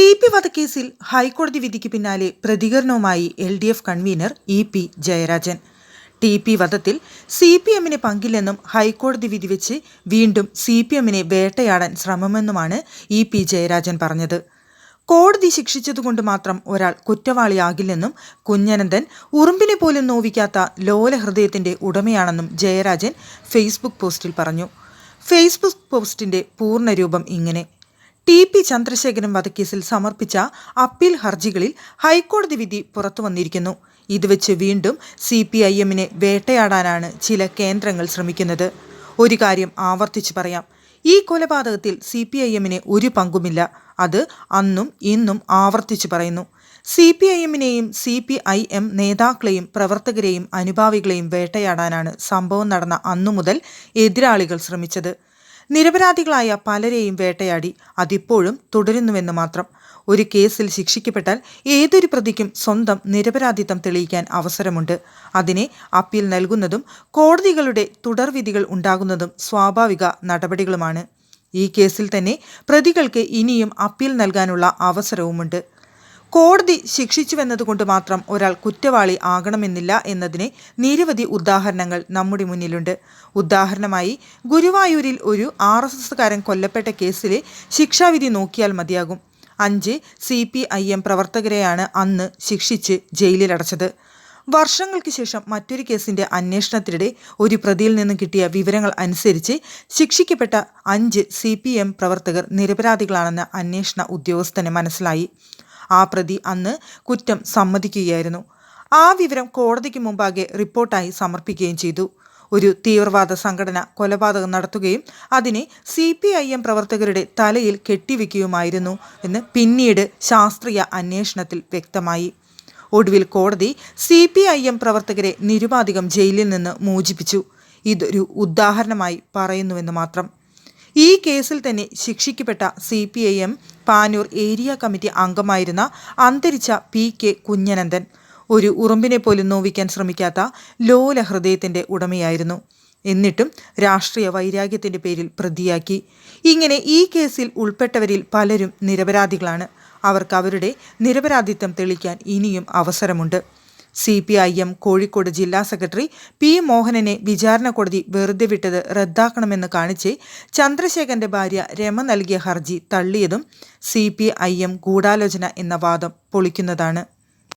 T P വധക്കേസിൽ ഹൈക്കോടതി വിധിക്ക് പിന്നാലെ പ്രതികരണവുമായി L D F convener E P Jayarajan. T P വധത്തിൽ C P എമ്മിന് പങ്കില്ലെന്നും ഹൈക്കോടതി വിധി വെച്ച് വീണ്ടും സി പി എമ്മിനെ വേട്ടയാടാൻ ശ്രമമെന്നുമാണ് ഇ പി ജയരാജൻ പറഞ്ഞത്. കോടതി ശിക്ഷിച്ചതുകൊണ്ട് മാത്രം ഒരാൾ കുറ്റവാളിയാകില്ലെന്നും കുഞ്ഞനന്ദൻ ഉറുമ്പിനെ പോലും നോവിക്കാത്ത ലോലഹൃദയത്തിന്റെ ഉടമയാണെന്നും ജയരാജൻ ഫേസ്ബുക്ക് പോസ്റ്റിൽ പറഞ്ഞു. ഫേസ്ബുക്ക് പോസ്റ്റിന്റെ പൂർണരൂപം ഇങ്ങനെ. ടി പി ചന്ദ്രശേഖരൻ വധക്കേസിൽ സമർപ്പിച്ച അപ്പീൽ ഹർജികളിൽ ഹൈക്കോടതി വിധി പുറത്തു വന്നിരിക്കുന്നു. ഇത് വെച്ച് വീണ്ടും സി പി ഐ എമ്മിനെ വേട്ടയാടാനാണ് ചില കേന്ദ്രങ്ങൾ ശ്രമിക്കുന്നത്. ഒരു കാര്യം ആവർത്തിച്ചു പറയാം. ഈ കൊലപാതകത്തിൽ സി പി ഐ എമ്മിന് ഒരു പങ്കുമില്ല. അത് അന്നും ഇന്നും ആവർത്തിച്ചു പറയുന്നു. സി പി ഐ എമ്മിനെയും സി പി ഐ എം നേതാക്കളെയും പ്രവർത്തകരെയും അനുഭാവികളെയും വേട്ടയാടാനാണ് സംഭവം നടന്ന അന്നു മുതൽ എതിരാളികൾ ശ്രമിച്ചത്. നിരപരാധികളായ പലരെയും വേട്ടയാടി. അതിപ്പോഴും തുടരുന്നുവെന്ന് മാത്രം. ഒരു കേസിൽ ശിക്ഷിക്കപ്പെട്ടാൽ ഏതൊരു പ്രതിക്കും സ്വന്തം നിരപരാധിത്വം തെളിയിക്കാൻ അവസരമുണ്ട്. അതിനെ അപ്പീൽ നൽകുന്നതും കോടതികളുടെ തുടർവിധികൾ ഉണ്ടാകുന്നതും സ്വാഭാവിക നടപടികളുമാണ്. ഈ കേസിൽ തന്നെ പ്രതികൾക്ക് ഇനിയും അപ്പീൽ നൽകാനുള്ള അവസരവുമുണ്ട്. കോടതി ശിക്ഷിച്ചുവെന്നതുകൊണ്ട് മാത്രം ഒരാൾ കുറ്റവാളി ആകണമെന്നില്ല എന്നതിന് നിരവധി ഉദാഹരണങ്ങൾ നമ്മുടെ മുന്നിലുണ്ട്. ഉദാഹരണമായി ഗുരുവായൂരിൽ ഒരു ആർ എസ് എസ്സുകാരൻ കൊല്ലപ്പെട്ട കേസിലെ ശിക്ഷാവിധി നോക്കിയാൽ മതിയാകും. അഞ്ച് സി പി ഐ എം പ്രവർത്തകരെയാണ് അന്ന് ശിക്ഷിച്ച് ജയിലിലടച്ചത്. വർഷങ്ങൾക്ക് ശേഷം മറ്റൊരു കേസിന്റെ അന്വേഷണത്തിനിടെ ഒരു പ്രതിയിൽ നിന്നും കിട്ടിയ വിവരങ്ങൾ അനുസരിച്ച് ശിക്ഷിക്കപ്പെട്ട അഞ്ച് സി പി എം പ്രവർത്തകർ നിരപരാധികളാണെന്ന് അന്വേഷണ ഉദ്യോഗസ്ഥന് മനസ്സിലായി. ആ പ്രതി അന്ന് കുറ്റം സമ്മതിക്കുകയായിരുന്നു. ആ വിവരം കോടതിക്ക് മുമ്പാകെ റിപ്പോർട്ടായി സമർപ്പിക്കുകയും ചെയ്തു. ഒരു തീവ്രവാദ സംഘടന കൊലപാതകം നടത്തുകയും അതിനെ സി പി ഐ എം പ്രവർത്തകരുടെ തലയിൽ കെട്ടിവെക്കുകയുമായിരുന്നു എന്ന് പിന്നീട് ശാസ്ത്രീയ അന്വേഷണത്തിൽ വ്യക്തമായി. ഒടുവിൽ കോടതി സി പി ഐ എം പ്രവർത്തകരെ നിരുപാധികം ജയിലിൽ നിന്ന് മോചിപ്പിച്ചു. ഇതൊരു ഉദാഹരണമായി പറയുന്നുവെന്ന് മാത്രം. ഈ കേസിൽ തന്നെ ശിക്ഷിക്കപ്പെട്ട C P I M Panoor area committee അംഗമായിരുന്ന അന്തരിച്ച പി കെ കുഞ്ഞനന്ദൻ ഒരു ഉറുമ്പിനെ പോലും നോവിക്കാൻ ശ്രമിക്കാത്ത ലോല ഹൃദയത്തിന്റെ ഉടമയായിരുന്നു. എന്നിട്ടും രാഷ്ട്രീയ വൈരാഗ്യത്തിന്റെ പേരിൽ പ്രതിയാക്കി. ഇങ്ങനെ ഈ കേസിൽ ഉൾപ്പെട്ടവരിൽ പലരും നിരപരാധികളാണ്. അവർക്ക് അവരുടെ നിരപരാധിത്വം തെളിക്കാൻ ഇനിയും അവസരമുണ്ട്. C P I M Kozhikode ജില്ലാ സെക്രട്ടറി പി മോഹനനെ വിചാരണ കോടതി വെറുതെ വിട്ടത് റദ്ദാക്കണമെന്ന് കാണിച്ച് ചന്ദ്രശേഖരന്റെ ഭാര്യ രമ നൽകിയ ഹർജി തള്ളിയതും സി പി ഐ എം ഗൂഢാലോചന എന്ന വാദം പൊളിക്കുന്നതാണ്.